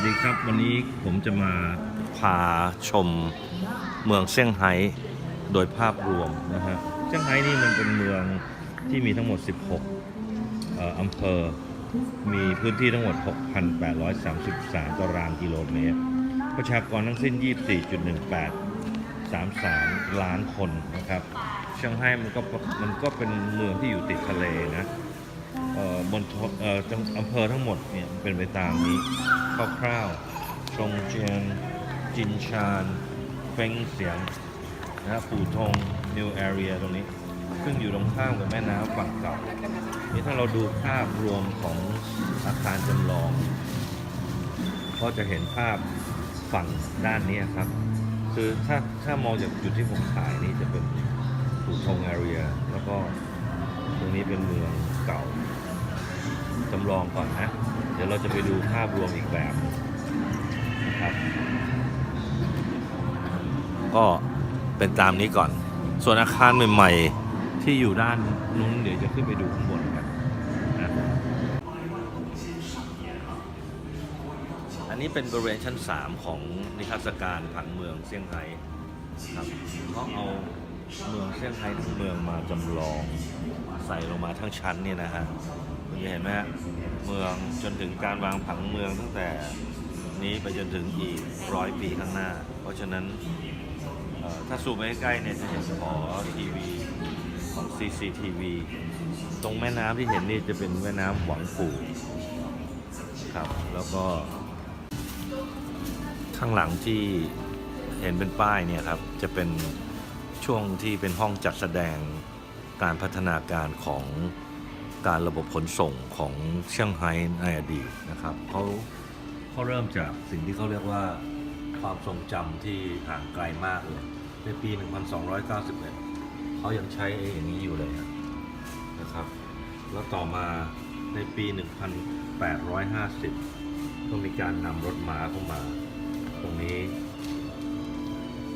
วัสดีครับ วันนี้ผมจะมาพาชมเมืองเซี่ยงไฮ้โดยภาพรวมนะฮะเซี่ยงไฮ้นี่มันเป็นเมืองที่มีทั้งหมด 16เอ่ออำเภอ มีพื้นที่ทั้งหมด 6,833 ตารางกิโลเมตร ประชากรทั้งสิ้น 24.18 33 ล้านคนนะครับ เซี่ยงไฮ้มันก็มันก็เป็นเมืองที่อยู่ติดทะเลนะ เอ่อบนทเอ่อจังอำเภอทั้งหมดเนี่ยเป็นไปตามนี้คร่าวๆชงเจียนจินชานเฟงเสียงนะปูทงนิวแอเรียตรงนี้ ซึ่งอยู่ตรงข้ามกับแม่น้ำฝั่งเก่า นี่ถ้าเราดูภาพรวมของอาคารจำลอง ก็จะเห็นภาพฝั่งด้านนี้ครับ คือถ้าถ้ามองจากจุดที่ผมถ่ายนี่จะเป็นปูทงแอเรียแล้วก็ ตรงนี้เป็นเมืองเก่าจำลองก่อนนะ เดี๋ยวเราจะไปดูภาพรวมอีกแบบนะครับ ก็เป็นตามนี้ก่อน ส่วนอาคารใหม่ ๆ ที่อยู่ด้านนู้นเดี๋ยวจะขึ้นไปดูข้างบนกันนะอันนี้เป็นบริเวณชั้น 3 ของนิทรรศการผังเมืองเซี่ยงไฮ้ครับเขาเอา เมืองเซี่ยงไฮ้ทั้งเมืองมาจำลองใส่ลงมาทั้งชั้นเนี่ยนะฮะคุณจะเห็นไหมฮะเมืองจนถึงการวางผังเมืองตั้งแต่นี้ไปจนถึงอีกร้อยปีข้างหน้า เพราะฉะนั้นถ้าซูมไปใกล้เนี่ยจะเห็นหอทีวีของ CCTV ตรงแม่น้ำที่เห็นนี่จะเป็นแม่น้ำหวังปู่ครับ แล้วก็ ข้างหลังที่เห็นเป็นป้ายเนี่ยครับ จะเป็น ช่วงที่เป็นห้องจัดแสดงการพัฒนาการของการระบบขนส่งของเซี่ยงไฮ้ในอดีตนะครับเขาเขาเริ่มจากสิ่งที่เขาเรียกว่าความทรงจำที่ห่างไกลมากเลยในปี 1291 เขายังใช้ไอ้อย่างนี้อยู่เลยนะครับ แล้วต่อมาในปี 1850 ก็มีการนำรถม้าเข้ามา ตรงนี้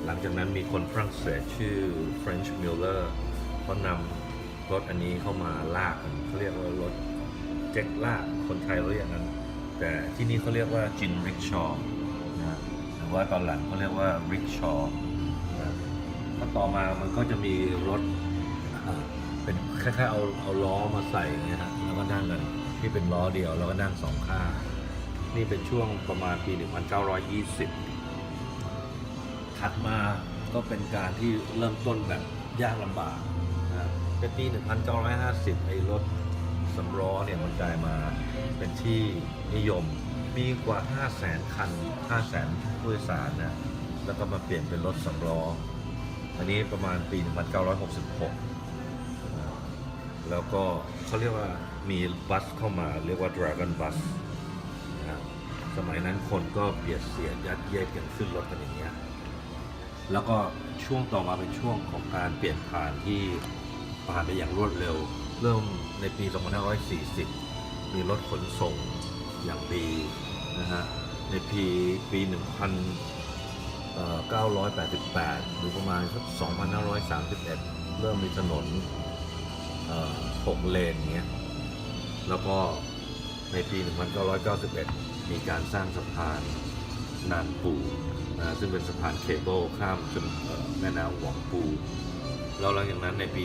หลังจากนั้นมีคนฝรั่งเศสชื่อ French Miller เขานำรถอันนี้เข้ามาลากกันเขาเรียกว่ารถเจ็กลากคนไทยเราเรียกนั้นแต่ที่นี่เขาเรียกว่าจินริกชอนะหรือว่าตอนหลังเขาเรียกว่าริกชอนะก็ต่อมามันก็จะมีรถเป็นคล้ายๆเอาเอาล้อมาใส่เงี้ยฮะแล้วก็นั่งกันที่เป็นล้อเดียวแล้วก็นั่งสองข้างนี่เป็นช่วงประมาณปี 1920 ถัดมาก็เป็นการที่เริ่มต้นแบบยากลำบากนะในปี 1950ไอ้รถสำล้อเนี่ยมันกลายมาเป็นที่นิยม มีกว่า 500,000คัน 500,000ผู้โดยสารนะแล้วก็มาเปลี่ยนเป็นรถสำล้อ อันนี้ประมาณปี 1966นะแล้วก็เขาเรียกว่ามีบัสเข้ามาเรียกว่า Dragon Bus นะสมัยนั้นคนก็เบียดเสียดยัดเยียดกันขึ้นรถกันอย่างเงี้ย แล้วก็ช่วงต่อมาเป็นช่วงของการเปลี่ยนผ่านที่ผ่านไปอย่างรวดเร็ว เริ่มในปี 2540 มีรถขนส่งอย่างดีนะฮะ ในปีปี 1988 หรือประมาณสัก2531 เริ่มมีถนนเอ่อหกเลนเงี้ย แล้วก็ในปี 1991 มีการสร้างสะพานนานปู นะซึ่งเป็นสะพานเคเบิลข้ามจนแม่น้ำหวงปู แล้วหลังจากนั้นในปี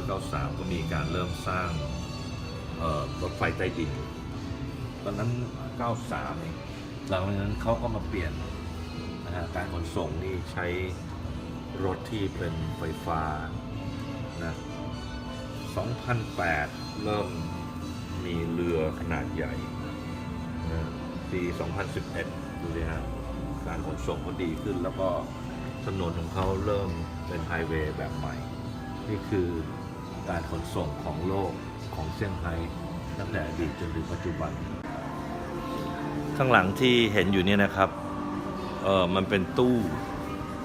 1993 ก็มีการเริ่มสร้างรถไฟใต้ดิน ตอนนั้น 93เองหลังจากนั้นเขาก็มาเปลี่ยนนะฮะการขนส่งนี่ใช้รถที่เป็นไฟฟ้านะ2008 เริ่มมีเรือขนาดใหญ่นะปี 2011 ดูสิฮะ การขนส่งเขาดีขึ้น แล้วก็ถนนของเขาเริ่มเป็นไฮเวย์แบบใหม่ นี่คือการขนส่งของโลกของเซี่ยงไฮ้ตั้งแต่อดีตจนถึงปัจจุบัน ข้างหลังที่เห็นอยู่เนี่ยนะครับเออมันเป็นตู้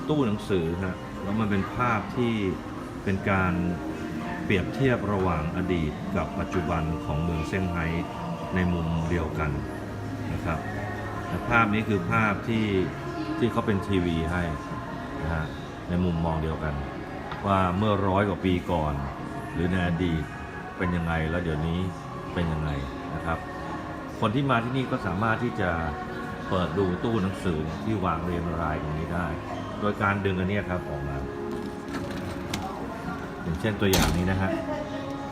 ตู้หนังสือฮะแล้วมันเป็นภาพที่เป็นการเปรียบเทียบระหว่างอดีตกับปัจจุบันของเมืองเซี่ยงไฮ้ในมุมเดียวกันนะครับ ภาพนี้คือภาพที่ที่เขาเป็นทีวีให้นะฮะในมุมมองเดียวกัน ว่าเมื่อร้อยกว่าปีก่อน หรือในอดีตเป็นยังไงแล้วเดี๋ยวนี้เป็นยังไงนะครับ คนที่มาที่นี่ก็สามารถที่จะเปิดดูตู้หนังสือที่วางเรียงรายตรงนี้ได้ โดยการดึงอันเนี้ยครับออกมาอย่างเช่นตัวอย่างนี้นะฮะ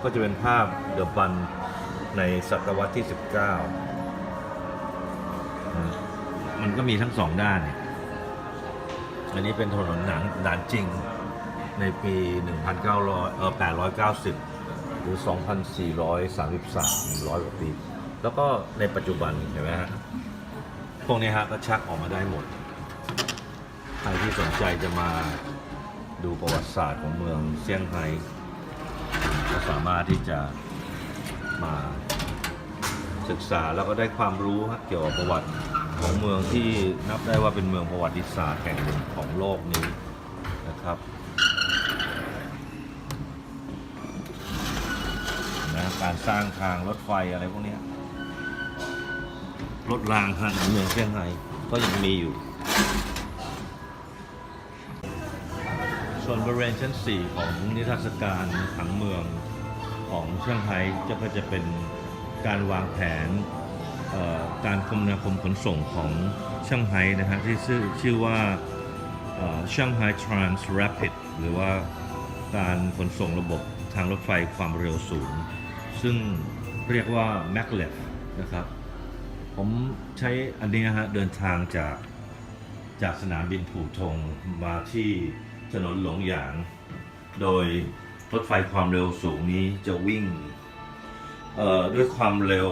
ก็จะเป็นภาพเดอะบันในศตวรรษที่ 19 นะมันก็มีทั้งสองด้านเนี่ยอันนี้เป็นถนนหนังด่านจริงในปี 1900เออ890 หรือ 2,433ร้อยกว่าปี แล้วก็ในปัจจุบันเห็นไหมฮะ พวกนี้ฮะก็ชักออกมาได้หมด ใครที่สนใจจะมาดูประวัติศาสตร์ของเมืองเซี่ยงไฮ้ก็สามารถที่จะมาศึกษาแล้วก็ได้ความรู้เกี่ยวกับประวัติ ของเมืองที่นับได้ว่าเป็นเมืองประวัติศาสตร์แห่งหนึ่งของโลกนี้นะครับนะการสร้างทางรถไฟอะไรพวกนี้รถรางฮะในเมืองเซี่ยงไฮ้ก็ยังมีอยู่ ส่วนบริเวณชั้น 4 ของนิทรรศการผังเมืองของเซี่ยงไฮ้จะก็จะเป็นการวางแผน การคมนาคมขนส่งของเซี่ยงไฮ้นะฮะที่ชื่อชื่อว่าเซี่ยงไฮ้ Trans Rapid หรือว่าการขนส่งระบบทางรถไฟความเร็วสูง ซึ่งเรียกว่า maglev นะครับ ผมใช้อันนี้นะฮะเดินทางจากจากสนามบินผู่ทงมาที่ถนนหลงหยาง โดยรถไฟความเร็วสูงนี้จะวิ่งด้วยความเร็ว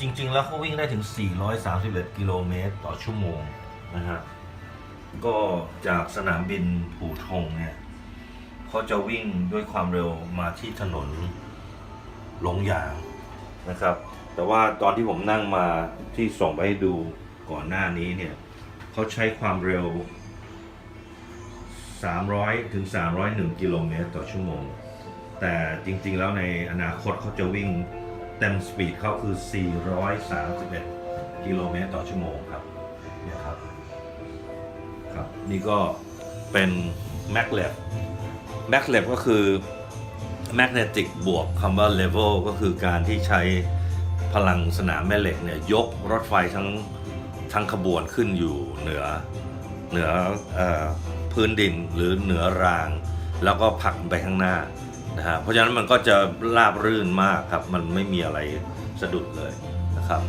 จริง ๆ แล้วเขาวิ่งได้ถึง 431 กิโลเมตรต่อชั่วโมงนะฮะ ก็จากสนามบินผู่ทงเนี่ยเขาจะวิ่งด้วยความเร็วมาที่ถนนหลงหยางนะครับ แต่ว่าตอนที่ผมนั่งมาที่ส่งไปให้ดูก่อนหน้านี้เนี่ยเขาใช้ความเร็ว 300 ถึง 301 กิโลเมตรต่อชั่วโมง แต่จริง ๆ แล้วในอนาคตเขาจะวิ่ง เต็มสปีดเขาคือ 431 กิโลเมตรต่อชั่วโมงครับเนี่ยครับครับ นี่ก็เป็น maglev maglev ก็คือ magnetic บวกคำว่า level ก็คือการที่ใช้พลังสนามแม่เหล็กเนี่ยยกรถไฟทั้งทั้งขบวนขึ้นอยู่เหนือเหนือออพื้นดินหรือเหนือราง แล้วก็ผลักไปข้างหน้า นะฮะเพราะฉะนั้นมันก็จะราบรื่นมากครับ มันไม่มีอะไรสะดุดเลยนะครับ